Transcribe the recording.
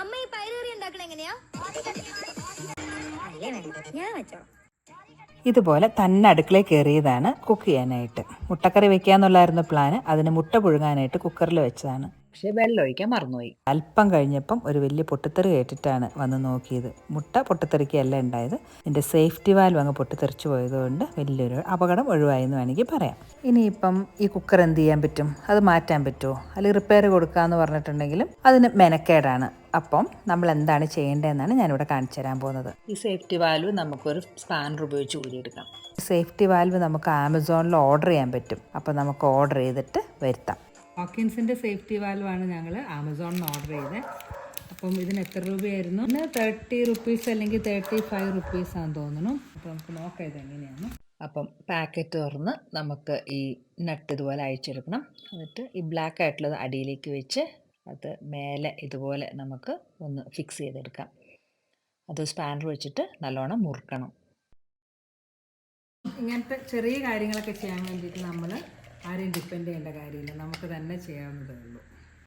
അമ്മ ഈ പയറുകറി ഉണ്ടാക്കണ എങ്ങനെയാ? ഞാൻ വെച്ചോ. ഇതുപോലെ തന്നെ അടുക്കളയിൽ കയറിയതാണ് കുക്ക് ചെയ്യാനായിട്ട്. മുട്ടക്കറി വെക്കാന്നുള്ളായിരുന്നു പ്ലാന് അതിന് മുട്ട പുഴുങ്ങാനായിട്ട് കുക്കറിൽ വെച്ചതാണ്. പക്ഷേ വെള്ളം ഒഴിക്കാൻ മറന്നുപോയി. അല്പം കഴിഞ്ഞപ്പം ഒരു വലിയ പൊട്ടിത്തെറി കേട്ടിട്ടാണ് വന്ന് നോക്കിയത്. മുട്ട പൊട്ടിത്തെറിക്കല്ല ഉണ്ടായത്. ഇതിന്റെ സേഫ്റ്റി വാൽവ് അങ്ങ് പൊട്ടിത്തെറിച്ചു പോയതുകൊണ്ട് വലിയൊരു അപകടം ഒഴിവായി എന്ന് വേണമെങ്കിൽ പറയാം. ഇനിയിപ്പം ഈ കുക്കർ എന്ത് ചെയ്യാൻ പറ്റും? അത് മാറ്റാൻ പറ്റുമോ? അല്ലെങ്കിൽ റിപ്പയർ കൊടുക്കാമെന്ന് പറഞ്ഞിട്ടുണ്ടെങ്കിലും അതിന് മെനക്കേടാണ്. അപ്പം നമ്മൾ എന്താണ് ചെയ്യേണ്ടതെന്നാണ് ഞാനിവിടെ കാണിച്ചു തരാൻ പോകുന്നത്. ഈ സേഫ്റ്റി വാൽവ് നമുക്കൊരു സ്പാനർ ഉപയോഗിച്ച് ഊരിയെടുക്കാം. സേഫ്റ്റി വാൽവ് നമുക്ക് ആമസോണിൽ ഓർഡർ ചെയ്യാൻ പറ്റും. അപ്പോൾ നമുക്ക് ഓർഡർ ചെയ്തിട്ട് വരുത്താം. ഹോക്കിൻസിന്റെ സേഫ്റ്റി വാൽവാണ് ഞങ്ങൾ ആമസോണിൽ ഓർഡർ ചെയ്തത് അപ്പം ഇതിന് എത്ര രൂപയായിരുന്നു? ഇന്ന് തേർട്ടി റുപ്പീസ് അല്ലെങ്കിൽ തേർട്ടി ഫൈവ് റുപ്പീസ് ആണെന്ന് തോന്നുന്നു. അപ്പോൾ നമുക്ക് നോക്കാം ഇതെങ്ങനെയാണ് അപ്പം പാക്കറ്റ് തുറന്ന് നമുക്ക് ഈ നട്ട് ഇതുപോലെ അഴിച്ചെടുക്കണം. എന്നിട്ട് ഈ ബ്ലാക്ക് ആയിട്ടുള്ളത് അടിയിലേക്ക് വെച്ച് അത് മേലെ ഇതുപോലെ നമുക്ക് ഒന്ന് ഫിക്സ് ചെയ്തെടുക്കാം. അത് സ്പാനർ വെച്ചിട്ട് നല്ലോണം മുറുക്കണം. ഇങ്ങനത്തെ ചെറിയ കാര്യങ്ങളൊക്കെ ചെയ്യാൻ വേണ്ടിയിട്ട് നമ്മൾ ആരെയും ഡിപ്പെൻഡ് ചെയ്യേണ്ട കാര്യമില്ല. നമുക്ക് തന്നെ ചെയ്യാവുന്നതേ ഉള്ളൂ.